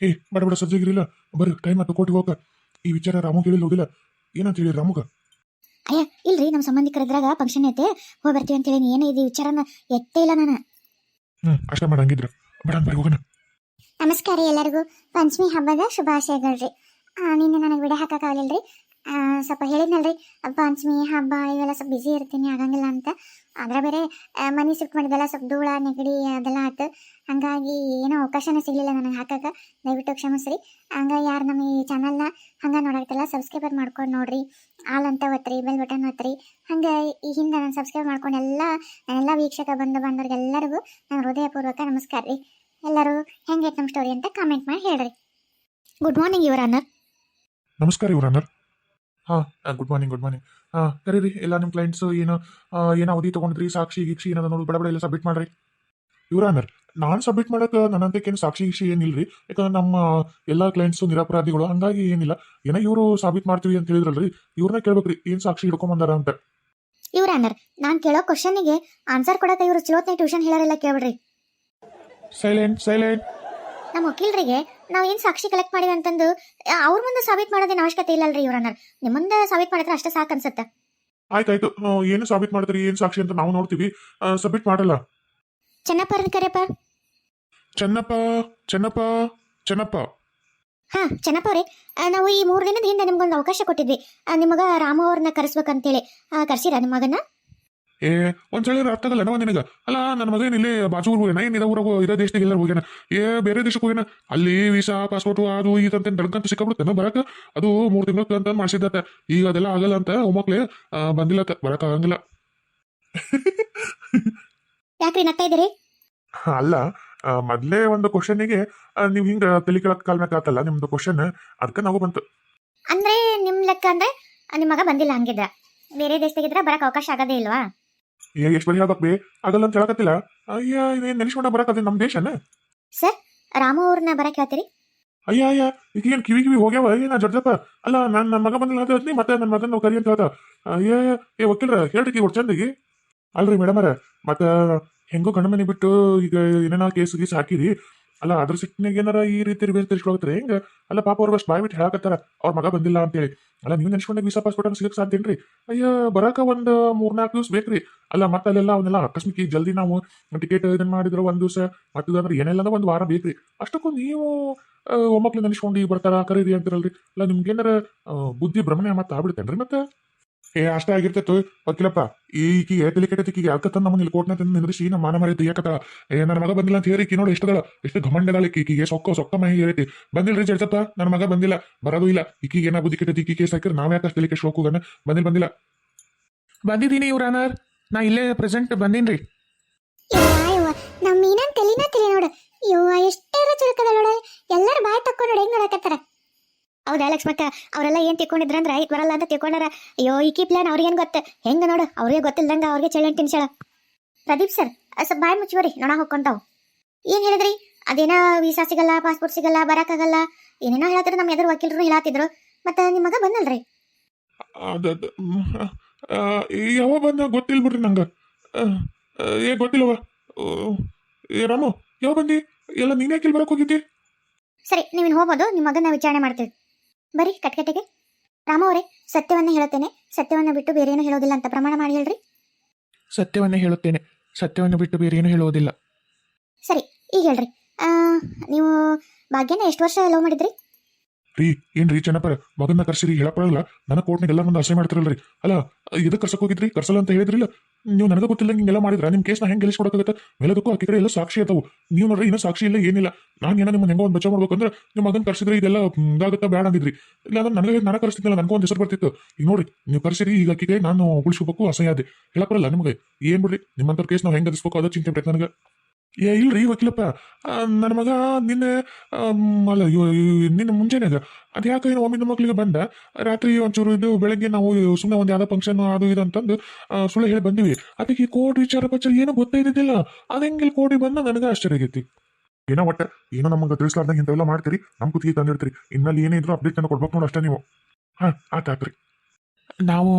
ಏ ಬಡ ಬಡ ಇಲ್ಲ ಬರ್ರಿ ಟೈಮ್ ಆಯ್ತು ಕೋಟಿಗೆ ಹೋಗ ಈ ವಿಚಾರ ರಾಮು ಕೇಳಿಲ್ಲ ಹೋಗಿಲ್ಲ ಏನಂತ ಹೇಳಿ ರಾಮುಗ? ಅಯ್ಯ ಇಲ್ರಿ ನಮ್ಮ ಸಂಬಂಧಿಕರಿದ್ರಾಗ ಫಂಕ್ಷನ್ ಐತೆ. ಹೋಗಿ ಬರ್ತೀವಿ ಅಂತೇಳಿ ಏನೇ ಇದು ವಿಚಾರನ ಎತ್ತೇ ಇಲ್ಲ ನಾನು. ಹ್ಮ್ ಅಷ್ಟೇ ಮಾಡಿ ಹಂಗಿದ್ರ. ಬೇಡ ಬರ್ರಿ ಹೋಗೋಣ. ನಮಸ್ಕಾರ ಎಲ್ಲರಿಗೂ. ಪಂಚಮಿ ಹಬ್ಬದ ಶುಭಾಶಯಗಳ್ರಿ ನಿನ್ನೆ ನನಗೆ ಬಿಡ ಹಾಕಕ್ಕಾಗಲಿಲ್ಲ ಆ, ಸ್ವಲ್ಪ ಹೇಳಿದ್ನಲ್ರಿ ಪಂಚಮಿ ಹಬ್ಬ, ಇವೆಲ್ಲ ಸ್ವಲ್ಪ ಬಿಸಿ ಇರ್ತೀನಿ, ಆಗಂಗಿಲ್ಲ ಅಂತ. ಅದ್ರ ಬೇರೆ ಮನೆ ಶಿಫ್ಟ್ ಮಾಡಿದೆಲ್ಲ ಸ್ವಲ್ಪ ಧೂಳ, ನೆಗಡಿ, ಅದೆಲ್ಲ ಆಯ್ತು. ಹಂಗಾಗಿ ಏನೋ ಅವಕಾಶನೇ ಸಿಗಲಿಲ್ಲ ನನಗೆ ಹಾಕಕ್ಕೆ. ದಯವಿಟ್ಟು ಕ್ಷಮಿಸ್ರಿ. ಹಂಗಾಗಿ ಯಾರು ನಮ್ಮ ಈ ಚಾನಲ್ನ ಹಂಗೆ ನೋಡಾಕ್ತಿಲ್ಲ ಸಬ್ಸ್ಕ್ರೈಬರ್ ಮಾಡ್ಕೊಂಡು ನೋಡ್ರಿ. ಆಲ್ ಅಂತ ಒತ್ತಿರಿ ಬೆಲ್ ಬಟನ್ ಒತ್ತಿರಿ ಹಂಗೆ ಈ ಹಿಂದೆ ನಾನು ಸಬ್ಸ್ಕ್ರೈಬ್ ಮಾಡ್ಕೊಂಡು ಎಲ್ಲ ನನ್ನೆಲ್ಲ ವೀಕ್ಷಕ ಬಂದು ಬಂದವ್ರಿಗೆಲ್ಲರಿಗೂ ನಾನು ಹೃದಯಪೂರ್ವಕ ನಮಸ್ಕಾರ ರೀ. ಎಲ್ಲರೂ ಹೆಂಗೈತೆ ನಮ್ಮ ಸ್ಟೋರಿ ಅಂತ ಕಾಮೆಂಟ್ ಮಾಡಿ ಹೇಳ್ರಿ. ಗುಡ್ ಮಾರ್ನಿಂಗ್ ಯುವರ್ ನಮಸ್ಕಾರ ಅಣ್ಣರ್ ಹಾಂ ಗುಡ್ ಮಾರ್ನಿಂಗ್ ಗುಡ್ ಮಾರ್ನಿಂಗ್ ಹಾಂ ಕರೀರಿ ಎಲ್ಲ ನಿಮ್ಮ ಕ್ಲೈಂಟ್ಸು ಏನು ಏನೋ ಅವಧಿ ತೊಗೊಂಡ್ರಿ ಸಾಕ್ಷಿ ಗೀಕ್ಷಿ ಏನದ ನೋಡಿ ಬಡ ಬಡ ಎಲ್ಲ ಸಬ್ಮಿಟ್ ಮಾಡ್ರಿ. ಇವ್ರ ಅಣ್ಣರ್ ನಾನು ಸಬ್ಮಿಟ್ ಮಾಡಕ್ಕೆ ನನ್ನಂತಕ್ಕೇನು ಸಾಕ್ಷಿ ಗೀಕ್ಷಿ ಏನಿಲ್ರಿ ಯಾಕಂದ್ರೆ ನಮ್ಮ ಎಲ್ಲ ಕ್ಲೈಂಟ್ಸು ನಿರಪರಾಧಿಗಳು ಹಂಗಾಗಿ ಏನಿಲ್ಲ. ಏನೋ ಇವರು ಸಾಬೀತ್ ಮಾಡ್ತೀವಿ ಅಂತ ಹೇಳಿದ್ರಲ್ರಿ ಇವ್ರನ್ನ ಕೇಳ್ಬೇಕ್ರಿ ಏನು ಸಾಕ್ಷಿ ಹಿಡ್ಕೊಂಬಂದಾರ ಅಂತ. ಯುವರಾನರ್ ನಾನು ಕೇಳೋ ಕ್ವಶನ್ಗೆ ಆನ್ಸರ್ ಕೊಡಕ್ಕೆ ಇವರು ಚಲೋತ್ನೇ ಟ್ಯೂಷನ್ ಹೇಳೋರೆಲ್ಲ ಕೇಳ್ಬಿಡ್ರಿ. ಸೈಲೆಂಟ್ ಸೈಲೆಂಟ್ ನಮ್ಮ ವಕೀಲರಿಗೆ ನಾವು ಏನು ಸಾಕ್ಷಿ ಕಲೆಕ್ಟ್ ಮಾಡಿದೆ ಅಂತಂದು ಅವ್ರ ಮುಂದೆ ಸಾಬೀತ್ ಮಾಡೋದೇನು ಅವಶ್ಯಕತೆ ಇಲ್ಲ ಅಲ್ರಿ ಇವ್ರನ್ನ. ನಿಮ್ಮ ಮುಂದೆ ಸಾಬೀತ್ ಮಾಡಿದ್ರೆ ಅಷ್ಟೇ ಸಾಕು ಅನ್ಸುತ್ತೆ. ಆಯ್ತಾಯ್ತು. ಏನು ಸಾಬೀತ್ ಮಾಡ್ತೀರಿ ಏನು ಸಾಕ್ಷಿ ಅಂತ ನಾವು ನೋಡ್ತೀವಿ. ಸಬ್ಮಿಟ್ ಮಾಡಲ್ಲ. ಚೆನ್ನಪ್ಪ ಕರೆಯಪ್ಪ. ಚೆನ್ನಪ್ಪ ಚೆನ್ನಪ್ಪ ಚೆನ್ನಪ್ಪ. ಹಾ ಚೆನ್ನಪ್ಪ ಅವ್ರೆ. ನಾವು ಈ ಮೂರು ದಿನದ ಹಿಂದೆ ನಿಮ್ಗೊಂದು ಅವಕಾಶ ಕೊಟ್ಟಿದ್ವಿ. ನಿಮಗ ರಾಮ ಅವ್ರನ್ನ ಕರೆಸ್ಬೇಕಂತೇಳಿ. ಕರೆಸಿರಾ ನಿಮ್ಮ ಮಗನ ಏ ಒಂದ್ ಸಲ ಅರ್ಥ ಆಗಲ್ಲ ನವ ನಿನಗ? ಅಲ್ಲ ನನ್ನ ಮಗನ ಇಲ್ಲಿ ಬಾಜು ಊರ್ ಹೋಗ್ಯಾನ ಏನ್ ಇದ ಊರಾಗ ಇದೇ ದೇಶದಾಗ ಎಲ್ಲರೂ ಹೋಗ್ಯಾನ? ಏ ಬೇರೆ ದೇಶಕ್ಕೆ ಹೋಗ್ಯಾನ? ಅಲ್ಲಿ ವೀಸಾ ಪಾಸ್ಪೋರ್ಟ್ ಅದು ಅಂತ ದಡ್ಕಂತ ಸಿಕ್ಕಾಬಿಡುತ್ತೆ ಬರಕ. ಅದು ಮೂರ್ ತಿಂಗಳ ಅಂತ ಮಾಡಿಸಿದ್ದತ್ತ ಈಗ ಅದೆಲ್ಲ ಆಗಲ್ಲ ಅಂತ ಒಮ್ಮಕ್ಳೆ ಬಂದಿಲ್ಲ ಬರಕ ಆಗಂಗಿಲ್ಲ. ಯಾಕ್ರಿ ನಗ್ತಾ ಇದ್ದೀರಿ? ಅಲ್ಲ ಮೊದ್ಲೇ ಒಂದು ಕ್ವಶನ್ಗೆ ನೀವ್ ಹಿಂಗ ತಲೆ ಕೆಳಕ್ ಕಾಲ್ ಆತಲ್ಲ ನಿಮ್ದು ಕ್ವಶನ್ ಅದಕ್ಕೆ ನಾವು ಬಂತು. ಅಂದ್ರೆ ನಿಮ್ ಲೆಕ್ಕ ಅಂದ್ರೆ ನಿಮ್ಮ ಮಗ ಬಂದಿಲ್ಲ ಹಂಗಿದ್ರ. ಬೇರೆ ದೇಶದಾಗಿದ್ರ ಬರಕ್ ಅವಕಾಶ ಆಗದೇ ಇಲ್ವಾ? ಎಷ್ಟ್ ಬರಿ ಹೇಳ್ಬೇಕ್ ಬೇ? ಆಗಲ್ಲ ಅಂತ ಹೇಳಕತ್ತಿಲ್ಲ. ಅಯ್ಯ ಇದೇನ್ ನೆನೆಸ್ಕೊಂಡ ಬರಕ್ ಅದೇ ನಮ್ ದೇಶನ? ಸರ್ ರಾಮು ಅವ್ರನ್ನ ಬರಕ್ ಹೇಳ್ತೀರಿ? ಅಯ್ಯ ಅಯ್ಯ ಈಗ ಏನ್ ಕಿವಿ ಕಿವಿ ಹೋಗ್ಯಾವ? ಏನ ಜಡ್ಜಪ್ಪ. ಅಲ್ಲ ನಾನ್ ನನ್ನ ಮಗ ಬಂದಿಲ್ಲ ಅಂತ ಹೇಳ್ತೀನಿ ಮತ್ತೆ ನನ್ನ ಮಗನ ಕರಿ ಅಂತ ಹೇಳ್ತಾ. ಅಯ್ಯ ಏ ವಕೀಲ್ರ ಹೇಳ್ರಿ ಈಗ ಚಂದಿಗೆ ಅಲ್ರಿ ಮೇಡಮರ ಮತ್ತ ಹೆಂಗೋ ಗಂಡ ಮನೆ ಬಿಟ್ಟು ಈಗ ಏನೇನೋ ಕೇಸ್ ಗೀಸ್ ಹಾಕಿರಿ ಅಲ್ಲ, ಅದ್ರ ಸಿಟ್ಟಿನಾಗ ಏನಾರ ಈ ರೀತಿ ರಿವೇಜ್ ತಿರ್ಸ್ಕೊಳತ್ರಿ ಹೆಂಗ? ಅಲ್ಲ, ಪಾಪ ಅವ್ರ ಅಷ್ಟು ಬಾಯ್ಬಿಟ್ಟು ಹೇಳಕತ್ತಾರ. ಅವ್ರ ಮಗ ಬಂದಿಲ್ಲ ಅಂತೇಳಿ. ಅಲ್ಲ, ನೀವು ನೆನ್ಸ್ಕೊಂಡೆ ವೀಸಾ ಪಾಸ್ಪೋರ್ಟ್ ಅಂತ ಸಿಗಕ್ ಸಾಧ್ಯನ್ರಿ ಅಯ್ಯ, ಬರಾಕ ಒಂದು ಮೂರ್ನಾಲ್ಕು ದಿವ್ಸ ಬೇಕ್ರಿ. ಅಲ್ಲ, ಮತ್ತೆ ಅಲ್ಲೆಲ್ಲ ಅವನ್ನೆಲ್ಲ ಆಕಸ್ಮಿಕ ಈಗ ಜಲ್ದಿ ನಾವು ಟಿಕೆಟ್ ಇದನ್ನ ಮಾಡಿದ್ರು ಒಂದ್ ದಿವಸ. ಮತ್ತದಂದ್ರೆ ಏನೆಲ್ಲ ಒಂದು ವಾರ ಬೇಕ್ರಿ. ಅಷ್ಟಕ್ಕೂ ನೀವು ಒಮ್ಮಕ್ಳು ನೆನೆಸ್ಕೊಂಡು ಬರ್ತಾರ, ಕರೀರಿ ಅಂತಿರಲ್ರಿ. ಅಲ್ಲ, ನಿಮ್ಗೇನಾರ ಏನಾರ ಬುದ್ಧಿ ಭ್ರಮಣೆ ಮತ್ತೆ ಆಗ್ಬಿಡ್ತೇನ್ರಿ ಮತ್ತೆ? ಏ, ಅಷ್ಟ ಆಗಿರ್ತೈತು. ವಕೀಲಪ್ಪ ಈಕಿಗೆ ತಲೆ ಕೆಟ್ಟತಿಗೆ ಯಾಕತ್ತ ನಮ್ಮನ್ನ ಇಲ್ಲಿ ಕೋರ್ಟ್ನ ತಂದು ನಿಂದ್ರಿಸಿ ನಮ್ಮ ಮಾನ ಮರ್ಯಾದೆ ಯಾಕತ್ತ? ಏ, ನನ್ನ ಮಗ ಬಂದಿಲ್ಲ ಅಂತ ಹೇಳಿ ಈಕಿ ನೋಡಿ ಎಷ್ಟದಳ ಎಷ್ಟು ಘಮಂಡದಾಳ ಈಕಿಗೆ ಸೊಕ್ಕ ಸೊಕ್ಕ ಮೈ ಹೇಳೈತಿ ಬಂದಿಲ್ರಿ ಜಡ್ಜಪ್ಪ. ನನ್ನ ಮಗ ಬಂದಿಲ್ಲ. ಬರೋದು ಇಲ್ಲ. ಈಕಿಗೆ ಏನ ಬುದ್ಧಿ ಕೆಟ್ಟತಿ? ಈಕಿ ಕೇಸ್ ಹಾಕಿದ್ರೆ ನಾವ್ ಯಾಕೆ ತಲೆ ಕೆಟ್ಟು ಹೋಗೋಣ ಬಂದಿಲ್ಲ ಬಂದಿಲ್ಲ. ಬಂದಿದ್ದೀನಿ ಇವ್ರ ಅನಾರ್ ನಾ ಇಲ್ಲೇ ಪ್ರೆಸೆಂಟ್ ಬಂದೀನಿ ಯವ್ವ ನಮ್ಮ ಮೀನನ್ ತಲಿನ ತಲಿ ನೋಡು. ಯವ್ವ ಎಷ್ಟಾರ ಚುರುಕದ ನೋಡ. ಎಲ್ಲರೂ ಬಾಯ್ ತಕ್ಕೊಂಡು ಹೆಂಗ್ ನೋಡಕತ್ತಾರ? ಹೌದಾ ಲಕ್ಷ್ಮಕ್ಕ? ಅವರೆಲ್ಲ ಏನ್ ತಿಳ್ಕೊಂಡಿದ್ರಂದ್ರ ಐತ್ ಬರಲ್ಲ ಅಂತ ತಿಳ್ಕೊಂಡಾರ. ಅಯ್ಯೋ ಈಕಿ ಪ್ಲಾನ್ ಅವ್ರಿಗೇನ್ ಗೊತ್ತ? ಹೆಂಗ ನೋಡು ಅವ್ರಿಗೆ ಗೊತ್ತಿಲ್ದಂಗ ಅವ್ರಿಗೆ ಚಳಿ ತಿನ್ಸಳ ಪ್ರದೀಪ್ ಸರ್ ಸ್ವಲ್ಪ ಬಾಯ್ ಮುಚ್ಚುವರಿ ನೋಣ ಹೋಗ್ಕೊಂತಾವ್ ಏನ್ ಹೇಳಿದ್ರಿ? ಅದೇನ ವೀಸಾ ಸಿಗಲ್ಲ ಪಾಸ್ಪೋರ್ಟ್ ಸಿಗಲ್ಲ ಬರಕ್ಕಾಗಲ್ಲ ಏನೇನೋ ಹೇಳತ್ತಿದ್ರು ನಮ್ಮ ಎದುರು ವಕೀಲರು ಹೇಳತ್ತಿದ್ರು ಮತ್ತೆ ನಿಮ್ಮ ಮಗ ಬಂದಲ್ರಿ? ಯಾವ ಬಂದ ಗೊತ್ತಿಲ್ಲ ಬಿಡ್ರಿ ನಂಗೆ. ಏ ಗೊತ್ತಿಲ್ಲವ ಏ ರಾಮು ಯಾವ ಬಂದಿ? ಎಲ್ಲ ನೀನೇ ಕಿಲ್ ಬರಕ್ ಹೋಗಿದ್ದಿ? ಸರಿ ನೀವಿನ್ ಹೋಗ್ಬೋದು ನಿಮ್ಮ ಮಗನ ವಿಚಾರಣೆ ಮಾಡ್ತೀವಿ. ಬರೀ ಕಟ್ಕಟೆಗೆ ರಾಮ ಅವರೇ ಸತ್ಯವನ್ನೇ ಹೇಳುತ್ತೇನೆ. ಸತ್ಯವನ್ನ ಬಿಟ್ಟು ಬೇರೆ ಏನು ಹೇಳೋದಿಲ್ಲ ಅಂತ ಪ್ರಮಾಣ ಮಾಡಿ ಹೇಳ್ರಿ. ಸತ್ಯವನ್ನೇ ಹೇಳುತ್ತೇನೆ. ಸತ್ಯವನ್ನು ಬಿಟ್ಟು ಬೇರೆ ಏನು ಹೇಳುವುದಿಲ್ಲ ಸರಿ ಈಗ ಹೇಳ್ರಿ. ಆ, ನೀವು ಭಾಗ್ಯನ ಎಷ್ಟು ವರ್ಷ ಲವ್ ಮಾಡಿದ್ರಿ? ರೀ ಏನ್ರಿ ಚೆನ್ನಪ್ಪರ? ಮಗನ್ನ ಕರ್ಸಿರಿ ಹೇಳಪ್ಪಲ್ಲ ನನ್ನ ಕೋರ್ಟ್ನಾಗ ಎಲ್ಲ ಮುಂದೆ ಅಸಹ್ಯ ಮಾಡ್ತಿರಲ್ರಿ. ಅಲ್ಲ ಇದಕ್ಕೆ ಕರ್ಸಕ್ ಹೋಗಿದ್ರಿ? ಕರ್ಸಲ್ಲ ಅಂತ ಹೇಳಿದ್ರಿಲ್ಲ? ನೀವು ನನಗೆ ಗೊತ್ತಿಲ್ಲ ಹಿಂಗೆಲ್ಲ ಮಾಡಿದ್ರ? ನಿಮ್ಮ ಕೇಸ್ನ ಹೆಂಗೆ ಗೆಲ್ಲಿಸ್ಕೊಡಕ್ಕಾಗತ್ತೆ? ಮೇಲದಕ್ಕೂ ಆಕಿ ಕಡೆ ಎಲ್ಲ ಸಾಕ್ಷಿ ಅದಾವು. ನೀವು ನೋಡ್ರಿ ಇನ್ನೂ ಸಾಕ್ಷಿ ಇಲ್ಲ ಏನಿಲ್ಲ. ನಾನು ಏನೋ ನಿಮ್ಮ ಹೆಂಗೋ ಒಂದು ಬಚಾವ್ ಮಾಡ್ಬೇಕಂದ್ರೆ ನಿಮ್ಮ ಮಗನ್ ಕರ್ಸಿದ್ರೆ ಇದೆಲ್ಲ ಇದಾಗುತ್ತಾ ಬೇಡ ಅಂದಿದ್ರಿ ಇಲ್ಲ ಅಂದ್ರೆ ನನಗೆ ನಾನು ಕರ್ಸಿದ್ನಲ್ಲ ನನಗೂ ಒಂದು ಹೆಸರು ಬರ್ತಿತ್ತು. ಈಗ ನೋಡಿ ನೀವು ಕರ್ಸಿರಿ, ಈಗ ಆಕಿಗೆ ನಾನು ಉಳಿಸ್ಕೋಬೇಕು, ಅಸಹ್ಯ ಅದೇ ಹೇಳಕ್ ಬರಲ್ಲ ನಿಮಗೆ? ಏನ್ ಬಿಡ್ರಿ ನಿಮ್ಮಂತ ಕೇಸ್ ನಾವು ಹೆಂಗೆ ಅದಿಸ್ಬೇಕು ಅದು ಚಿಂತೆ ಬೇಕು ನನಗೆ. ಏ, ಇಲ್ರಿ, ವಕೀಲಪ್ಪ. ನನ್ನ ಮಗ ನಿನ್ನೆ ಅಲ್ಲ ನಿನ್ನ ಮುಂಜಾನೆ ನಿನ್ನೆ ಮುಂಜಾನೆಗ ಅದು. ಯಾಕೆ ಏನೋ ಒಮ್ಮಿಂದ ಮಕ್ಕಳಿಗೆ ಬಂದ. ರಾತ್ರಿ ಒಂಚೂರು ಇದು, ಬೆಳಗ್ಗೆ ನಾವು ಸುಮ್ಮನೆ ಒಂದು ಯಾವ್ದೋ ಫಂಕ್ಷನ್ ಅದು ಇದು ಅಂತಂದು ಸುಳ್ಳು ಹೇಳಿ ಬಂದಿವಿ. ಅದಕ್ಕೆ ಈ ಕೋರ್ಟ್ ವಿಚಾರ ಪಚಾರ ಏನೋ ಗೊತ್ತಾಯ್ತಿದ್ದಿಲ್ಲ ಅದು ಹೆಂಗೆ ಕೋರ್ಟಿಗೆ ಬಂದ? ನನಗೆ ಆಶ್ಚರ್ಯ ಆಗೈತಿ. ಏನೋ ಒಟ್ಟೆ ಏನೋ ನಮಗೆ ತಿಳಿಸ್ಲಾರ್ದಂಗೆ ಇಂಥವೆಲ್ಲ ಮಾಡ್ತೀರಿ ನಮ್ಮ ಕುತ್ತಿಗೆ ತಂದಿರ್ತೀರಿ ಇನ್ನಲ್ಲಿ ಏನೇ ಇದ್ರು ಅಪ್ಡೇಟ್ ತಂದು ಕೊಡ್ಬೇಕು ನೋಡಿ ಅಷ್ಟೇ ನೀವು. ಹಾಂ ಆತಾಕ್ರಿ ನಾವು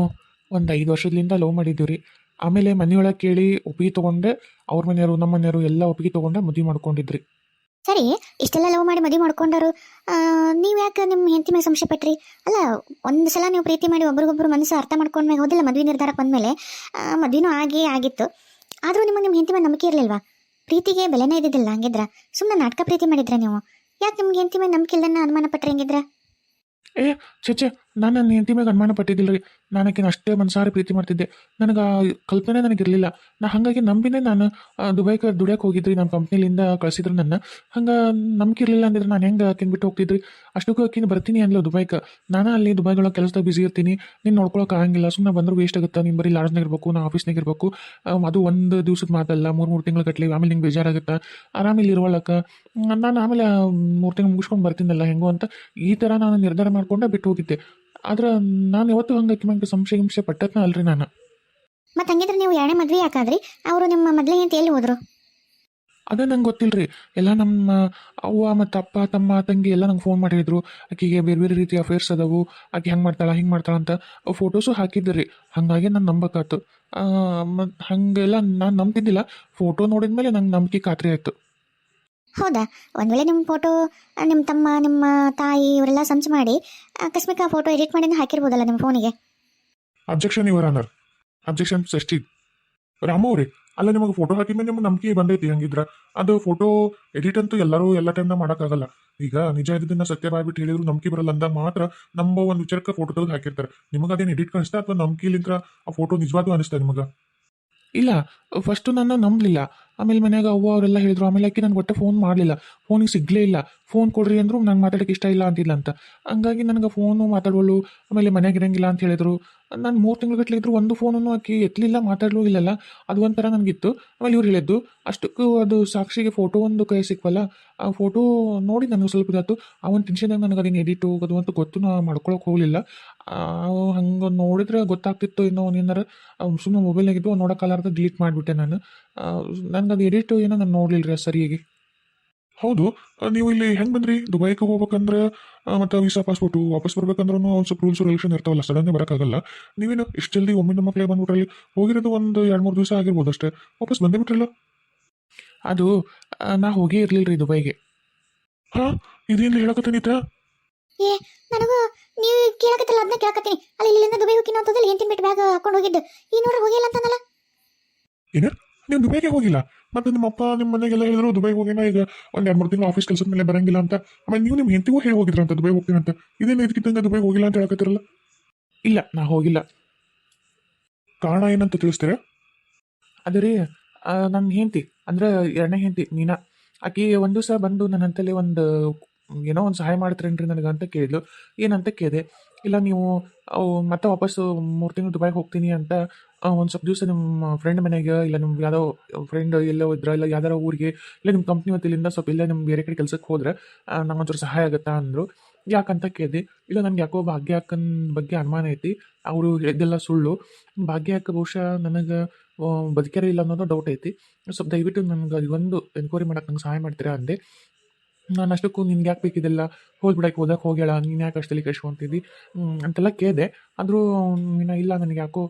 ಒಂದು ಐದು ವರ್ಷದಿಂದ ಲವ್ ಮಾಡಿದ್ದೀವಿ ರೀ ಆಮೇಲೆ ಮನೆಯೊಳಗೆ ಕೇಳಿ ಒಪ್ಪಿಗೆ ತೊಗೊಂಡೆ ಅವ್ರ ಮನೆಯವರು ನಮ್ಮ ಮನೆಯವರು ಎಲ್ಲ ಒಪ್ಪಿಗೆ ತೊಗೊಂಡೆ ಮದುವೆ ಮಾಡ್ಕೊಂಡಿದ್ರಿ. ಸರಿ ಇಷ್ಟೆಲ್ಲ ಲವ್ ಮಾಡಿ ಮದುವೆ ಮಾಡ್ಕೊಂಡವರು ನೀವು ಯಾಕೆ ನಿಮ್ಮ ಹೆಂಡತಿ ಮೇಲೆ ಸಂಶಯ ಪಟ್ರಿ? ಅಲ್ಲ ಒಂದು ಸಲ ನೀವು ಪ್ರೀತಿ ಮಾಡಿ ಒಬ್ರಿಗೊಬ್ರು ಮನಸ್ಸು ಅರ್ಥ ಮಾಡ್ಕೊಂಡ್ಮೇಲೆ ಹೋದಿಲ್ಲ ಮದುವೆ ನಿರ್ಧಾರಕ್ಕೆ ಬಂದಮೇಲೆ ಮದುವೆನೂ ಆಗಿ ಆಗಿತ್ತು. ಆದರೂ ನಿಮಗೆ ನಿಮ್ಮ ಹೆಂಡತಿ ಮೇಲೆ ನಂಬಿಕೆ ಇರಲಿಲ್ವಾ? ಪ್ರೀತಿಗೆ ಬೆಲೆನೇ ಇದ್ದಿದ್ದಿಲ್ಲ. ಹಂಗಿದ್ರ ಸುಮ್ಮನೆ ನಾಟಕ ಪ್ರೀತಿ ಮಾಡಿದ್ರ ನೀವು? ಯಾಕೆ ನಿಮ್ಗೆ ಹೆಂಡತಿ ಮೇಲೆ ನಂಬಿಕೆ ಇಲ್ಲನ್ನ ಅನುಮಾನ ಪಟ್ರೆ ಹೆಂಗಿದ್ರ? ಏ ಚೇಚೆ ನಾನು ನನ್ನ ಹೆಂಡತಿ ಮೇಲೆ ಅನುಮಾನ ಪಟ್ಟಿದ್ದಿಲ್ಲ ರೀ ನಾನು ಆಕಿನ ಅಷ್ಟೇ ಮನಸಾರಿ ಪ್ರೀತಿ ಮಾಡ್ತಿದ್ದೆ. ನನಗೆ ಕಲ್ಪನೆ ನನಗಿರಲಿಲ್ಲ. ನಾ ಹಾಗಾಗಿ ನಂಬಿನೇ ನಾನು ದುಬೈಗೆ ದುಡಿಯೋಕೆ ಹೋಗಿದ್ರಿ ನಮ್ಮ ಕಂಪ್ನಿಲಿಂದ ಕಳಿಸಿದ್ರು ನನ್ನ. ಹಂಗೆ ನಂಬಿಕೆ ಇರಲಿಲ್ಲ ಅಂದಿದ್ರೆ ನಾನು ಹೆಂಗೆ ಆಕಿನ ಬಿಟ್ಟು ಹೋಗ್ತಿದ್ರಿ? ಅಷ್ಟಕ್ಕೂ ಆಕಿನ ಬರ್ತೀನಿ ಅಂದ್ಲು ದುಬೈಗೆ ನಾನು ಅಲ್ಲಿ ದುಬೈದೊಳಗೆ ಕೆಲಸದಾಗ ಬಿಸಿ ಇರ್ತೀನಿ. ನೀನು ನೋಡ್ಕೊಳಕ್ಕೆ ಆಗಂಗಿಲ್ಲ. ಸುಮ್ಮನೆ ಬಂದರೂ ವೇಸ್ಟ್ ಆಗುತ್ತೆ? ನೀನು ಬರೀ ಲಾಡ್ಜ್ನಾಗ ಇರಬೇಕು, ನಾ ಆಫೀಸ್ನಾಗ ಇರಬೇಕು. ಅದು ಒಂದು ದಿವ್ಸದ ಮಾತಲ್ಲ, ಮೂರು ಮೂರು ತಿಂಗಳು ಕಟ್ಲಿ ಆಮೇಲೆ ನಿಂಗೆ ಬೇಜಾರಾಗುತ್ತೆ? ಆರಾಮಿಲ್ಲಿ ಇರುವಳಕ್ಕೆ? ನಾನು ಆಮೇಲೆ ಮೂರು ತಿಂಗಳು ಮುಗಿಸ್ಕೊಂಡು ಬರ್ತೀನಲ್ಲ ಹೆಂಗೋ ಅಂತ ಈ ಥರ ನಾನು ನಿರ್ಧಾರ ಮಾಡ್ಕೊಂಡೆ ಬಿಟ್ಟು ಹೋಗಿದ್ದೆ. ಆದ್ರೆ ನಾನು ಯಾವತ್ತು ಹಂಗೆ ಕಿಮಂಗ ಸಂಶಯ ಹಿಂಸೆ ಪಟ್ಟದ್ನ ಅಲ್ರಿ ನಾನು. ಮತ್ತೆ ಹಂಗಿದ್ರೆ ನೀವು ಎರಡನೇ ಮದ್ವೆ ಯಾಕಾದ್ರಿ? ಅವರು ನಿಮ್ಮ ಮೊದಲೇ ಹೆಂಡತಿ ಎಲ್ಲಿ ಹೋದ್ರು? ಅದೇ ನಂಗೆ ಗೊತ್ತಿಲ್ರಿ. ಎಲ್ಲ ನಮ್ಮ ಅವ್ವ ಮತ್ತು ಅಪ್ಪ ತಮ್ಮ ತಂಗಿ ಎಲ್ಲ ನಂಗೆ ಫೋನ್ ಮಾಡಿದ್ರು. ಆಕಿಗೆ ಬೇರೆ ಬೇರೆ ರೀತಿ ಅಫೇರ್ಸ್ ಅದಾವು. ಆಕೆ ಹೆಂಗೆ ಮಾಡ್ತಾಳೆ ಹಿಂಗೆ ಮಾಡ್ತಾಳೆ ಅಂತ ಫೋಟೋಸು ಹಾಕಿದ್ರಿ. ಹಾಗಾಗಿ ನಾನು ನಂಬಕಾತು. ಮತ್ತು ಹಾಗೆಲ್ಲ ನಾನು ನಂಬ್ತಿದ್ದಿಲ್ಲ. ಫೋಟೋ ನೋಡಿದ ಮೇಲೆ ನಂಗೆ ನಂಬಿಕೆ ಖಾತ್ರಿ ಆಯಿತು. ಹೌದಾ? ಒಂದ್ ವೇಳೆ ನಿಮ್ಮ ಫೋಟೋ ನಿಮ್ಮ ತಮ್ಮ ನಿಮ್ಮ ತಾಯಿ ಇವರೆಲ್ಲ ಸಂಚು ಮಾಡಿ ಅಕಸ್ಮಿಕ ಆ ಫೋಟೋ ಎಡಿಟ್ ಮಾಡಿ ಹಾಕಿರ್ಬೋದಲ್ಲ ನಿಮ್ಮ ಫೋನಿಗೆ ಅಬ್ಜೆಕ್ಷನ್ ಯುವರ್ ಆನರ್ ಅಬ್ಜೆಕ್ಷನ್ ಸೃಷ್ಟಿ. ರಾಮು ಅವ್ರಿ ಅಲ್ಲ ನಿಮಗೆ ಫೋಟೋ ಹಾಕಿದ ಮೇಲೆ ನಿಮ್ಗೆ ನಂಬಿಕೆ ಬಂದೈತಿ ಹಂಗಿದ್ರ? ಅದು ಫೋಟೋ ಎಡಿಟ್ ಅಂತೂ ಎಲ್ಲರೂ ಎಲ್ಲ ಟೈಮ್ನ ಮಾಡೋಕ್ಕಾಗಲ್ಲ. ಈಗ ನಿಜ ಇದನ್ನ ಸತ್ಯ ಬಾಯ್ಬಿಟ್ಟು ಹೇಳಿದ್ರು ನಂಬಿಕೆ ಬರಲ್ಲ ಅಂದಾಗ ಮಾತ್ರ ನಮ್ಮ ಒಂದು ವಿಚಾರಕ್ಕೆ ಫೋಟೋ ತೆಗೆದು ಹಾಕಿರ್ತಾರೆ. ನಿಮಗೆ ಅದೇನು ಎಡಿಟ್ ಕಾಣಿಸ್ತಾ ಅಥವಾ ನಂಬಿಕೆಲಿಂತ್ರ ಆ ಫೋಟೋ ನಿಜವಾಗ್ಲೂ ಅನಿಸ್ತಾ ನಿಮಗೆ? ಇಲ್ಲ ಫಸ್ಟು ನಾನು ನಂಬಲಿಲ್ಲ. ಆಮೇಲೆ ಮನ್ಯಾಗ ಅವ್ವ ಅವರೆಲ್ಲ ಹೇಳಿದ್ರು, ಆಮೇಲೆ ಆಕೆ ನನಗೆ ಒಟ್ಟೆ ಫೋನ್ ಮಾಡಲಿಲ್ಲ. ಫೋನಿಗೆ ಸಿಗ್ಲೇ ಇಲ್ಲ. ಫೋನ್ ಕೊಡ್ರಿ ಅಂದ್ರು ನಂಗೆ ಮಾತಾಡೋಕ್ಕೆ ಇಷ್ಟ ಇಲ್ಲ ಅಂತಿಲ್ಲ ಅಂತ. ಹಂಗಾಗಿ ನನಗೆ ಫೋನು ಮಾತಾಡೋಳು ಆಮೇಲೆ ಮನ್ಯಾಗ ಇರಂಗಿಲ್ಲ ಅಂತ ಹೇಳಿದ್ರು. ನಾನು ಮೂರು ತಿಂಗಳು ಇದ್ರು ಒಂದು ಫೋನನ್ನು ಆಕೆ ಎತ್ತಲಿಲ್ಲ ಮಾತಾಡಲೂ ಇಲ್ಲಲ್ಲ. ಅದು ಒಂಥರ ನನಗಿತ್ತು. ಆಮೇಲೆ ಇವ್ರು ಹೇಳಿದ್ದು, ಅಷ್ಟಕ್ಕೂ ಅದು ಸಾಕ್ಷಿಗೆ ಫೋಟೋ ಒಂದು ಕೈ ಸಿಕ್ವಲ್ಲ. ಆ ಫೋಟೋ ನೋಡಿ ನನಗೆ ಸ್ವಲ್ಪ ಇದಾಯ್ತು. ಆ ಒಂದು ಟೆನ್ಷನ್ದಾಗ ನನಗೆ ಅದನ್ನು ಎಡಿಟ್ ಅದು ಅಂತ ಗೊತ್ತು, ನಾ ಮಾಡ್ಕೊಳಕ್ಕೆ ಹೋಗಲಿಲ್ಲ. ಹಂಗೆ ನೋಡಿದ್ರೆ ಗೊತ್ತಾಗ್ತಿತ್ತು ಏನೋ ಏನಾರ ಸುಮ್ಮನೆ ಮೊಬೈಲ್ನಾಗಿದ್ದು ನೋಡೋಕ್ಕಲ್ಲಾರ್ದ ಡಿಲೀಟ್ ಮಾಡಿಬಿಟ್ಟೆ ನಾನು. ನನಗೆ ಅದು ಎಡಿಟ್ ಏನೋ ನಾನು ನೋಡಲಿಲ್ಲ ರೀ ಸರಿಯಾಗಿ? ಹೌದು. ನೀವು ಇಲ್ಲಿ ಹೆಂಗೆ ಬಂದ್ರಿ? ದುಬೈಗೆ ಹೋಗ್ಬೇಕಂದ್ರೆ ಮತ್ತು ವೀಸಾ ಪಾಸ್ಪೋರ್ಟು ವಾಪಸ್ ಬರ್ಬೇಕಂದ್ರೂ ಒಂದು ಸ್ವಲ್ಪ ರೂಲ್ಸ್ ರೆಗ್ಯುಲೇಷನ್ ಇರ್ತಾವಲ್ಲ ಸಡನ್ನೇ ಬರೋಕ್ಕಾಗಲ್ಲ. ನೀವೇನು ಇಷ್ಟು ಜಲ್ದಿ ಒಮ್ಮೆ ಮಕ್ಕಳೇ ಬಂದ್ಬಿಟ್ರಲ್ಲಿ ಹೋಗಿರೋದು ಒಂದು ಎರಡು ಮೂರು ದಿವಸ ಆಗಿರ್ಬೋದು ಅಷ್ಟೇ. ವಾಪಸ್ ಬಂದೇ ಬಿಟ್ರಲ್ಲ ಅದು ನಾ ಹೋಗೇ ಇರಲಿಲ್ಲ ರೀ ದುಬೈಗೆ. ಹಾಂ? ಇದೇನು ಹೇಳಕತ್ತೀನಿತ ಏ ನನಗೂ ನೀವು ಕೇಳಕತ್ತಿಲ್ಲ ಅದನ್ನ ಕೇಳಕತ್ತೀನಿ. ಅಲ್ಲಿ ಇಲ್ಲಿಂದ ದುಬೈ ಹೋಗಿನ ಅಂತದಲ್ಲಿ ಏನ್ ತಿನ್ಬಿಟ್ಟು ಬ್ಯಾಗ್ ಹಾಕೊಂಡು ಹೋಗಿದ್ದು. ಈ ನೋಡ್ರಿ ಹೋಗಿಲ್ಲ ಅಂತಂದಲ್ಲ. ನೀವು ದುಬೈಗೆ ಹೋಗಿಲ್ಲ. ಮತ್ತೆ ನಿಮ್ಮ ಅಪ್ಪ ನಿಮ್ಮ ಮನೆಗೆಲ್ಲ ಹೇಳಿದ್ರು, ದುಬೈಗೆ ಹೋಗಿನ ಈಗ ಒಂದ್ ಎರಡು ಮೂರು ತಿಂಗಳು ಆಫೀಸ್ ಕೆಲಸದ ಮೇಲೆ ಬರಂಗಿಲ್ಲ ಅಂತ. ಆಮೇಲೆ ನೀವು ನಿಮ್ಮ ಹೆಂಡತಿಗೂ ಹೇಳಿ ಹೋಗಿದ್ರಂತ ದುಬೈ ಹೋಗ್ತೀನಿ ಅಂತ. ಇದೇನು ಇದಕ್ಕಿದ್ದಂಗೆ ದುಬೈ ಹೋಗಿಲ್ಲ ಅಂತ ಹೇಳಕತ್ತಿರಲ್ಲ? ಇಲ್ಲ, ನಾ ಹೋಗಿಲ್ಲ. ಕಾರಣ ಏನಂತ ತಿಳಿಸ್ತೀರಾ? ಅದೇ ರೀ ನನ್ನ ಹೆಂಡತಿ, ಅಂದ್ರೆ ಎರಡನೇ ಹೆಂಡತಿ, ಮೀನಾ. ಆಕಿ ಒಂದು ದಿವಸ ಬಂದು ನನ್ನ ಅಂತಲ್ಲಿ ಒಂದು, ಏನೋ ಒಂದು ಸಹಾಯ ಮಾಡ್ತೀರೇನ್ರಿ ನನಗೆ ಅಂತ ಕೇಳಿದ್ಲು. ಏನಂತ ಕೇಳಿದೆ. ಇಲ್ಲ, ನೀವು ಮತ್ತೆ ವಾಪಸ್ಸು ಮೂರು ತಿಂಗಳು ದುಬೈಗೆ ಹೋಗ್ತೀನಿ ಅಂತ ಒಂದು ಸ್ವಲ್ಪ ದಿವಸ ನಿಮ್ಮ ಫ್ರೆಂಡ್ ಮನೆಗೆ, ಇಲ್ಲ ನಿಮ್ಮ ಯಾವುದೋ ಫ್ರೆಂಡ್ ಎಲ್ಲೋ ಇದ್ರ, ಇಲ್ಲ ಯಾವ್ದಾರ ಊರಿಗೆ, ಇಲ್ಲ ನಿಮ್ಮ ಕಂಪ್ನಿ ಇಲ್ಲಿಂದ ಸ್ವಲ್ಪ ಇಲ್ಲ ನಿಮ್ಮ ಬೇರೆ ಕಡೆ ಕೆಲಸಕ್ಕೆ ಹೋದ್ರೆ ನಂಗೆ ಒಂಚೂರು ಸಹಾಯ ಆಗುತ್ತಾ ಅಂದರು. ಯಾಕಂತ ಕೇಳಿದೆ, ಇಲ್ಲ ನನಗೆ ಯಾಕೋ ಭಾಗ್ಯ ಅಕ್ಕನ ಬಗ್ಗೆ ಅನುಮಾನ ಐತಿ, ಅವರು ಹೇಳಿದ್ದೆಲ್ಲ ಸುಳ್ಳು. ಭಾಗ್ಯ ಅಕ್ಕ ಬಹುಶಃ ನನಗೆ ಬದುಕ್ಯಾರ ಇಲ್ಲ ಅನ್ನೋದು ಡೌಟ್ ಐತಿ. ಸ್ವಲ್ಪ ದಯವಿಟ್ಟು ನನಗೆ ಅದೊಂದು ಎನ್ಕ್ವೈರಿ ಮಾಡೋಕೆ ನಂಗೆ ಸಹಾಯ ಮಾಡ್ತೀರಾ ಅಂದೆ. ನಾನು ಅಷ್ಟಕ್ಕೂ ನಿನ್ಗೆ ಯಾಕೆ ಬೇಕಿದೆಲ್ಲ? ಹೋಗ್ಬಿಡಕ್ಕೆ ಓದಕ್ಕೆ ಹೋಗ್ಯಾಳ, ನೀನು ಯಾಕೆ ಅಷ್ಟಲ್ಲಿ ಅಂತಿದ್ದಿ ಅಂತೆಲ್ಲ ಕೇಳಿದೆ. ಆದರೂ ನೀನು ಇಲ್ಲ ನನಗೆ ಯಾಕೋ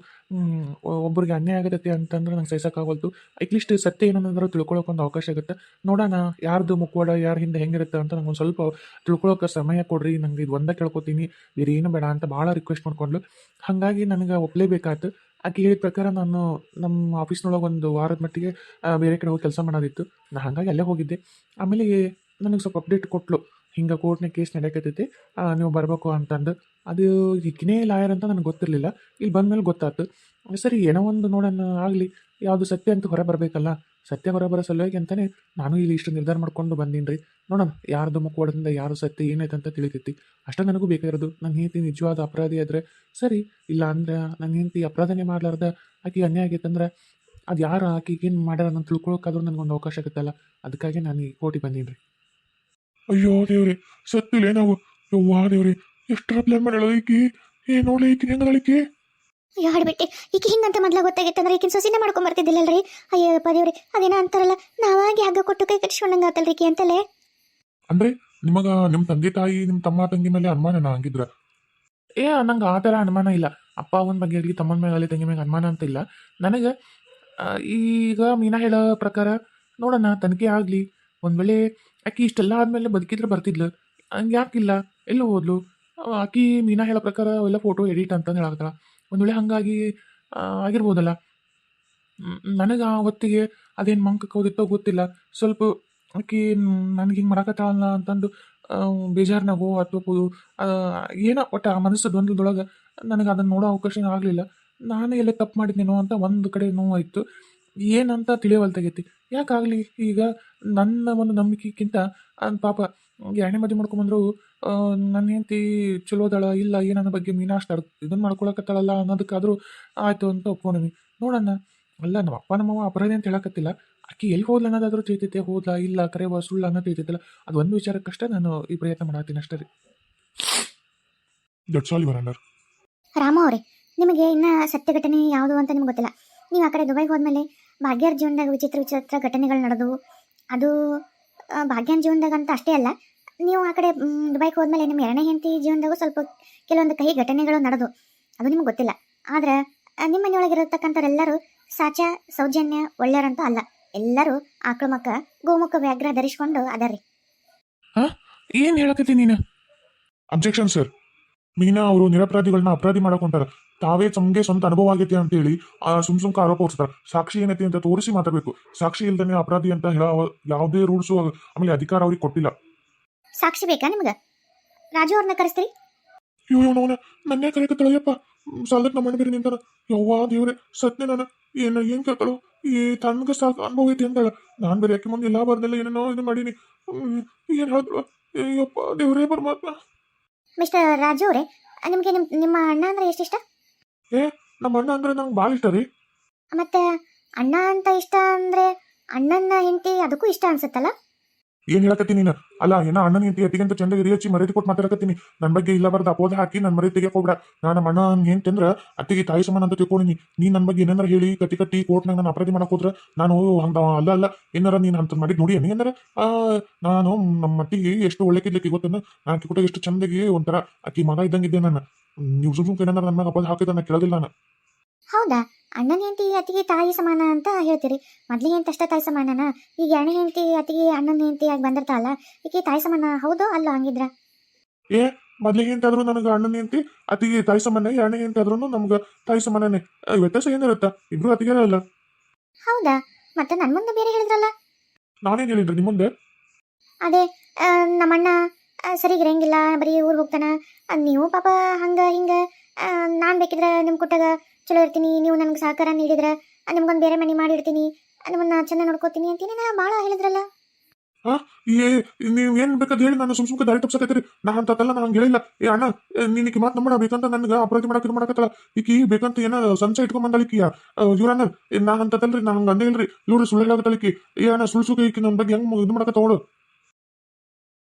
ಒಬ್ಬರಿಗೆ ಅನ್ಯಾಯ ಆಗತ್ತೆ ಅಂತಂದ್ರೆ ನಂಗೆ ಸಹಿಸೋಕ್ಕಾಗಲ್ತು ಅಟ್ಲೀಸ್ಟ್ ಸತ್ಯ ಏನಂದ್ರೆ ತಿಳ್ಕೊಳಕ್ಕೆ ಒಂದು ಅವಕಾಶ ಆಗುತ್ತೆ ನೋಡೋಣ, ಯಾರ್ದು ಮುಖವಾಡ, ಯಾರ ಹಿಂದೆ ಹೆಂಗಿರುತ್ತೆ ಅಂತ ನಂಗೆ ಒಂದು ಸ್ವಲ್ಪ ತಿಳ್ಕೊಳ್ಳೋಕೆ ಸಮಯ ಕೊಡ್ರಿ. ನಂಗೆ ಇದು ಒಂದೇ ಕೇಳ್ಕೊತೀನಿ. ಬೇರೆ ಏನು ಬೇಡ ಅಂತ ಭಾಳ ರಿಕ್ವೆಸ್ಟ್ ಮಾಡ್ಕೊಂಡ್ಲು ಹಾಗಾಗಿ ನನಗೆ ಒಪ್ಪಲೇಬೇಕಾಯ್ತು ಆಕೆ ಹೇಳಿದ ಪ್ರಕಾರ ನಾನು ನಮ್ಮ ಆಫೀಸ್ನೊಳಗೆ ಒಂದು ವಾರದ ಮಟ್ಟಿಗೆ ಬೇರೆ ಕಡೆ ಹೋಗಿ ಕೆಲಸ ಮಾಡೋದಿತ್ತು. ನಾನು ಹಾಗಾಗಿ ಅಲ್ಲೇ ಹೋಗಿದ್ದೆ. ಆಮೇಲೆ ನನಗೆ ಸ್ವಲ್ಪ ಅಪ್ಡೇಟ್ ಕೊಟ್ಲು. ಹಿಂಗೆ ಕೋರ್ಟ್ನಾಗ ಕೇಸ್ ನಡೆಯಕತ್ತೈತಿ. ನೀವು ಬರಬೇಕು ಅಂತಂದು. ಅದು ಈಗಿನೇ ಲಾಯರ್ ಅಂತ ನನಗೆ ಗೊತ್ತಿರಲಿಲ್ಲ. ಇಲ್ಲಿ ಬಂದಮೇಲೆ ಗೊತ್ತಾಯ್ತು ಸರಿ, ಏನೋ ಒಂದು ನೋಡೋಣ, ಆಗಲಿ. ಯಾವುದು ಸತ್ಯ ಅಂತ ಹೊರ ಬರಬೇಕಲ್ಲ. ಸತ್ಯ ಹೊರ ಬರೋ ಸಲುವಾಗಿ ಅಂತಲೇ ನಾನು ಇಲ್ಲಿ ಇಷ್ಟು ನಿರ್ಧಾರ ಮಾಡ್ಕೊಂಡು ಬಂದೀನಿ ರೀ ನೋಡೋಣ, ಯಾರ್ದು ಮುಖವಾಡದಿಂದ ಯಾರು ಸತ್ಯ ಏನೈತೆ ಅಂತ ತಿಳಿತೈತಿ. ಅಷ್ಟೇ ನನಗೂ ಬೇಕಾಗಿರೋದು ನನ್ನ ಹೆಂಡತಿ ನಿಜವಾದ ಅಪರಾಧಿ ಆದರೆ ಸರಿ, ಇಲ್ಲ ಅಂದ್ರೆ ನನ್ನ ಹೆಂಡತಿ ಅಪರಾಧನೇ ಮಾಡಲಾರ್ದ ಆಕೆಗೆ ಅನ್ಯಾಯ ಆಗೈತಂದ್ರೆ ಅದು ಯಾರು ಆಕೆಗೆ ಏನು ಮಾಡ್ಯಾರ ಅಂತ ತಿಳ್ಕೊಳಕ್ಕಾದ್ರೂ ನನಗೊಂದು ಅವಕಾಶ ಆಗುತ್ತಲ್ಲ. ಅದಕ್ಕಾಗಿ ನಾನು ಈ ಕೋರ್ಟಿಗೆ ಬಂದೀನಿ ರೀ ಅಯ್ಯೋ ದೇವ್ರಿ ಸತ್ತಿಲ್ಲ ನಾವು. ಯವ್ವಾ ದೇವ್ರಿ ಎಷ್ಟರ ಪ್ಲಾನ್ ಮಾಡ್ಯಾಳ ಈಕಿ? ಏ ನೋಡ್ಲಿ ಈಕಿ ಹೆಂಗದಳಿಕಿ ಅಯ್ಯೋ ಹಾಡ್ಬಿಟ್ಟೆ ಈಕೆ ಹಿಂಗಂತ ಮೊದ್ಲ ಗೊತ್ತಾಗಿತ್ತಂದ್ರೆ ಈಕಿನ ಸೊಸಿನ ಮಾಡ್ಕೊಂಡ್ ಬರ್ತಿದ್ದಿಲ್ಲಲ್ರಿ ಅಯ್ಯಪ್ಪ ದೇವ್ರಿ ಅದೇನೋ ಅಂತಾರಲ್ಲ ನಾವಾಗಿ ಹಗ್ಗ ಕೊಟ್ಟು ಕೈ ಕಟ್ಸ್ಕೊಂಡಂಗ ಆತಲ್ರಿ ಈಕಿ ಅಂತಲೇ? ಅಂದ್ರೆ ನಿಮಗ ನಿಮ್ ತಂದೆ ತಾಯಿ ನಿಮ್ ತಮ್ಮ ತಂಗಿ ಮೇಲೆ ಅನುಮಾನನ ಹಂಗಿದ್ರ? ಏ ನಂಗೆ ಆ ಥರ ಅನುಮಾನ ಇಲ್ಲ. ಅಪ್ಪ ಅವನ ಬಗ್ಗೆ ಆಗಲಿ ತಮ್ಮನ ಮೇಲೆ ಆಗಲಿ ತಂಗಿ ಮೇಲೆ ಅನುಮಾನ ಅಂತ ಇಲ್ಲ. ನನಗೆ ಈಗ ಮೀನಾ ಹೇಳೋ ಪ್ರಕಾರ ನೋಡೋಣ ತನಿಖೆ ಆಗಲಿ. ಒಂದು ವೇಳೆ ಆಕಿ ಇಷ್ಟೆಲ್ಲ ಆದಮೇಲೆ ಬದುಕಿದ್ರೆ ಬರ್ತಿದ್ಲು. ಹಂಗೆ ಯಾಕಿಲ್ಲ ಎಲ್ಲ ಹೋದ್ಲು. ಆಕಿ ಮೀನಾ ಹೇಳೋ ಪ್ರಕಾರ ಅವೆಲ್ಲ ಫೋಟೋ ಎಡಿಟ್ ಅಂತ ಹೇಳಾಕತ್ತಾಳ. ಒಂದು ವೇಳೆ ಹಾಗಾಗಿ ಆಗಿರ್ಬೋದಲ್ಲ. ನನಗೆ ಆ ಹೊತ್ತಿಗೆ ಅದೇನು ಮಂಕ ಕೌದಿತ್ತೋ ಗೊತ್ತಿಲ್ಲ. ಸ್ವಲ್ಪ ಆಕಿ ನನಗೆ ಹಿಂಗೆ ಮಾಡಕತ್ತಾಳಲ್ಲ ಅಂತಂದು ಬೇಜಾರ್ನಾಗೋ ಅಥವಾ ಏನೋ ಒಟ್ಟು ಆ ಮನಸ್ಸು ದ್ವಂದ್ವದೊಳಗೆ ನನಗೆ ಅದನ್ನು ನೋಡೋ ಅವಕಾಶ ಆಗಲಿಲ್ಲ. ನಾನು ಎಲ್ಲ ತಪ್ಪು ಮಾಡಿದ್ದೇನೋ ಅಂತ ಒಂದು ಕಡೆ ನೋವಾಯಿತು. ಏನಂತ ತಿಳಿಯವಲ್ತಾಗೈತಿ ಯಾಕಾಗಲಿ ಈಗ ನನ್ನ ಒಂದು ನಂಬಿಕೆಗಿಂತ ಪಾಪ ಎರಡನೇ ಮದುವೆ ಮಾಡ್ಕೊಂಬಂದ್ರು ನನ್ನ ಹೆಂಡತಿ ಚಲೋದಳ ಅದಾಳ ಇಲ್ಲ ಏನನ್ನ ಬಗ್ಗೆ ಮೀನಾ ಅಷ್ಟು ಇದನ್ನ ಮಾಡ್ಕೊಳಕತ್ತಾಳಲ್ಲ ಅನ್ನೋದಕ್ಕಾದರೂ ಆಯಿತು ಅಂತ ಒಪ್ಕೊಂಡ್ವಿ ನೋಡೋಣ ಅಲ್ಲ ನಮ್ಮ ಅಪ್ಪ ನಮ್ಮ ಅಪರಾಧಿ ಅಂತ ಹೇಳಕತ್ತಿಲ್ಲ. ಆಕೆ ಎಲ್ಲಿ ಹೋದ್ಲ ಅನ್ನೋದಾದ್ರೂ ತಿಳಿತೈತೆ ಹೋದ ಇಲ್ಲ ಕರೆವ ಸುಳ್ಳು ಅನ್ನೋದು ತಿಳಿತೈತಲ್ಲ. ಅದು ಒಂದು ವಿಚಾರಕ್ಕಷ್ಟೇ ನಾನು ಈ ಪ್ರಯತ್ನ ಮಾಡತ್ತೀನಿ ಅಷ್ಟೇ ರೀ. That's all your under Rama ಅವರೇ ನಿಮಗೆ ಇನ್ನ ಸತ್ಯ ಘಟನೆ ಯಾವುದು ಅಂತ ನಿಮ್ಗೆ ಗೊತ್ತಿಲ್ಲ. ನೀವು ಆ ಕಡೆ ದುಬೈಗೆ ಹೋದ್ಮೇಲೆ ಭಾಗ್ಯರ ಜೀವನದಾಗ ವಿಚಿತ್ರ ವಿಚಿತ್ರ ಘಟನೆಗಳು ನಡೆದವು. ಅದು ಭಾಗ್ಯನ ಜೀವನದಾಗ ಅಂತ ಅಷ್ಟೇ ಅಲ್ಲ ನೀವು ಆ ಕಡೆ ದುಬೈಗೆ ಹೋದ್ಮೇಲೆ ನಿಮ್ಮ ಎರಡನೇ ಹೆಂಡತಿ ಜೀವನದಾಗೂ ಸ್ವಲ್ಪ ಕೆಲವೊಂದು ಕಹಿ ಘಟನೆಗಳು ನಡೆದು ಅದು ನಿಮ್ಗೆ ಗೊತ್ತಿಲ್ಲ. ಆದ್ರೆ ನಿಮ್ಮ ಮನೆಯೊಳಗಿರತಕ್ಕಂಥವ್ರೆಲ್ಲರೂ ಸಾಚ ಸೌಜನ್ಯ ಒಳ್ಳೆಯರಂತೂ ಅಲ್ಲ. ಎಲ್ಲರೂ ಆಕ್ರಮಕ ಗೋಮುಖ ವ್ಯಾಘ್ರ ಧರಿಸ್ಕೊಂಡು ಅದಾರ್ರಿ. ಏನು ಹೇಳಕತ್ತಿ ನೀನು? ಅಬ್ಜೆಕ್ಷನ್ ಸರ್ ಮೀನಾ ಅವರು ನಿರಪರಾಧಿಗಳನ್ನ ಅಪರಾಧಿ ಮಾಡಕೊಂತಾರ ತಾವೇ ತಮಗೆ ಸ್ವಂತ ಅನುಭವ ಅಂತ ಅಂತೇಳಿ ಆ ಸುಮ್ ಸುಮ್ಕ ಆರೋಪ ಹೊರಿಸ್ತಾರ ಸಾಕ್ಷಿ ಏನೈತಿ ಅಂತ ತೋರಿಸಿ ಮಾತಾಡ್ಬೇಕು. ಸಾಕ್ಷಿ ಇಲ್ದೇನೆ ಅಪರಾಧಿ ಅಂತ ಹೇಳ ಯಾವುದೇ ರೂಲ್ಸು ಆಮೇಲೆ ಅಧಿಕಾರ ಅವ್ರಿಗೆ ಕೊಟ್ಟಿಲ್ಲ. ಸಾಕ್ಷಿ ಬೇಕಾ ನಿಮ್ಗೆ? ರಾಜು ಅವ್ರನ್ನ ಕರೆಸ್ತೀರಿ? ಇವ್ ಇವನವನ ನನ್ನೇ ಕರೆಯಕತ್ತಳಯ್ಯಪ್ಪ ಸಾಲಕ್ ನಮ್ಮ ಬೇರೆ ನಿಂತಾನ ಯವ್ವಾ ದೇವ್ರೆ ಸತ್ನೆ ನಾನು. ಏನ ಏನ್ ಕೇಳ್ತಾಳು? ಈ ತನ್ಗ ಸಾಕು ಅನುಭವ ಐತಿ ಅಂತಾಳ ನಾನ್ ಬೇರೆ ಯಾಕೆ ಮುಂದೆ ಎಲ್ಲ ಬರ್ದಿಲ್ಲ ಏನೇನೋ ಇದು ಮಾಡೀನಿ. ಏನ್ ಹೇಳಿದ್ರು ಅಯ್ಯಪ್ಪ ದೇವ್ರೇ ಪರಮಾತ್ಮ. ಮಿಸ್ಟರ್ ರಾಜು ಅವರೇ ನಿಮಗೆ ನಿಮ್ಮ ನಿಮ್ಮ ಅಣ್ಣ ಅಂದ್ರೆ ಎಷ್ಟಿಷ್ಟ ನಮ್ಮ ಅಣ್ಣ ಅಂದ್ರೆ ನಂಗೆ ಭಾಳ ಇಷ್ಟ ರೀ. ಮತ್ತೆ ಅಣ್ಣ ಅಂತ ಇಷ್ಟ ಅಂದ್ರೆ ಅಣ್ಣನ ಹೆಂಡತಿ ಅದಕ್ಕೂ ಇಷ್ಟ ಅನ್ಸುತ್ತಲ್ಲ? ಏನ್ ಹೇಳಕತ್ತಿ ನೀನು? ಅಲ್ಲ ಏನ ಅಣ್ಣನ ಹೆಂಡತಿ ಅತಿಗಂತ ಚಂದ ಹಿರಿಯ ಹಚ್ಚಿ ಮರ್ಯಾದೆ ಕೊಟ್ಟು ಮಾತಾಡಕತ್ತೀನಿ ನನ್ನ ಬಗ್ಗೆ ಇಲ್ಲ ಬರ್ದ ಅಪೋದ ಹಾಕಿ ನನ್ನ ಮರ್ಯಾದೆ ತೆಗಿಯಕ್ ಹೋಗ್ಬೇಡ. ನಾನು ನಮ್ಮ ಅಣ್ಣ ಹೆಂಡ್ತಿ ಅಂದ್ರ ಅತ್ತಿಗೆ ತಾಯಿ ಸಮಾನ ಅಂತ ತಿಳ್ಕೊಂಡಿನಿ ನೀನ್ ನನ್ನ ಬಗ್ಗೆ ಏನಾರ ಹೇಳಿ ಕಟ್ಟಿ ಕಟ್ಟಿ ಕೋರ್ಟ್ನಾಗ ನಾನು ಅಪರಾಧಿ ಮಾಡಕ್ ಹೋದ್ರ ನಾನು ಹಂಗ ಅಲ್ಲ ಅಲ್ಲ. ಏನಾರ ನೀನು ಅಂತ ಮಾಡಿದ್ ನೋಡಿ ಏನಾರ ಆ ನಾನು ನಮ್ಮ ಅತ್ತಿಗೆ ಎಷ್ಟು ಒಳ್ಳೆಕಿದ್ಲಿಕ್ಕೆ ಗೊತ್ತನ್ನ ನಾನು ಕೂಡ ಎಷ್ಟು ಚಂದಗಿ ಒಂಥರ ಅಕ್ಕಿ ಮಗ ಇದ್ದಂಗಿದ್ದೆ ನಾನು. ನೀವು ಸುಮ್ ಸುಮ್ ಏನಾರ ನನ್ನ ಮ್ಯಾಗ ಅಪರಾಧ ಹಾಕಿದ ನಾನು ಕೇಳೋದಿಲ್ಲ ನಾನು. ಹೌದಾ? ಅಣ್ಣನ ಹೆಂಡತಿ ಅತಿಗೆ ತಾಯಿ ಸಮಾನ ಅಂತ ಹೇಳ್ತೀರಿ. ಮೊದ್ಲಿಗೆ ಏನು ಅಷ್ಟೇ ತಾಯಿ ಸಮಾನನ ಈಗ ಎರಡನೇ ಹೆಂಡತಿ ಅತಿಗೆ ಅಣ್ಣನ ಹೆಂಡತಿ ಆಗಿ ಬಂದಿರ್ತಾಳಲ್ಲ ಈಕೆ ತಾಯಿ ಸಮಾನ ಹೌದು ಅಲ್ಲ ಹಂಗಿದ್ರ? ಏ ಮೊದ್ಲಿಗೆ ಎಂತಾದ್ರು ನನಗೆ ಅಣ್ಣನ ಹೆಂಡತಿ ಅತ್ತಿಗೆ ತಾಯಿ ಸಮಾನ ಅಣ್ಣ ಹೆಂಡತಿ ಆದ್ರೂ ನಮ್ಗೆ ತಾಯಿ ಸಮಾನನೇ. ವ್ಯತ್ಯಾಸ ಏನಿರುತ್ತ ಇಬ್ರು ಅತಿಗೆ ಅಲ್ಲ. ಹೌದಾ? ಮತ್ತೆ ನನ್ನ ಮುಂದೆ ಬೇರೆ ಹೇಳಿದ್ರಲ್ಲ? ನಾನೇನ್ ಹೇಳಿದ್ರೆ ನಿಮ್ಮ ಮುಂದೆ? ಅದೇ ನಮ್ಮಣ್ಣ ಸರಿಗ್ ಇರಂಗಿಲ್ಲ ಬರೀ ಊರಿಗೆ ಹೋಗ್ತಾನ. ನೀವು ಪಾಪ ಹಂಗ ಹಿಂಗ ನಾನು ಬೇಕಿದ್ರೆ ನಿಮ್ ಕೊಟ್ಟಾಗ ಚಲೋ ಇರ್ತೀನಿ. ನೀವು ನನಗೆ ಸಹಕಾರ ನೀಡಿದ್ರೆ ನಿಮ್ಗೊಂದ್ ಬೇರೆ ಮನೆ ಮಾಡಿರ್ತೀನಿ ನಿಮ್ಮನ್ನ ಚೆನ್ನಾಗಿ ನೋಡ್ಕೋತೀನಿ ಅಂತೀನಿ. ನಾ ಭಾಳ ಹೇಳಿದ್ರಲ್ಲ. ಏ ನೀವ್ ಏನ್ ಬೇಕಾದ್ ಹೇಳಿ, ನಾನು ಸುಮ್ ಸುಮ್ಕೆ ದಾರಿ ತಪ್ಸಕತ್ತೀರಿ. ನಾ ಅಂತಲ್ಲ ನಾನು ಹೇಳಿಲ್ಲ. ಏ, ಅಣ್ಣ ನಿನಗೆ ಮಾತು ನಂಬಣ, ಬೇಕಂತ ನನ್ಗೆ ಅಪರಾಧಿ ಮಾಡಕ್ಕೆ ಇದು ಮಾಡಕತ್ತಲ್ಲ ಈಕಿ ಬೇಕಂತ ಏನ ಸಂಚ ಇಟ್ಕೊಂಡ್ ಬಂದಳ ಈಕಿ. ಇವ್ರನ್ನ ನಾ ಅಂತಲ್ರಿ ನಾ ಹಂಗ ಅಂದೇ ಇಲ್ರಿ. ಇವ್ರು ಸುಳ್ಳು ಹೇಳಕತ್ತಲ್ಲ ಈಕಿ. ಏ, ಅಣ್ಣ ಸುಳ್ಳು ಸುಖ ಈಕಿ ನನ್ನ ಬಗ್ಗೆ ಹೆಂಗ್ ಇದು ಮಾಡಕತ್ತವಳು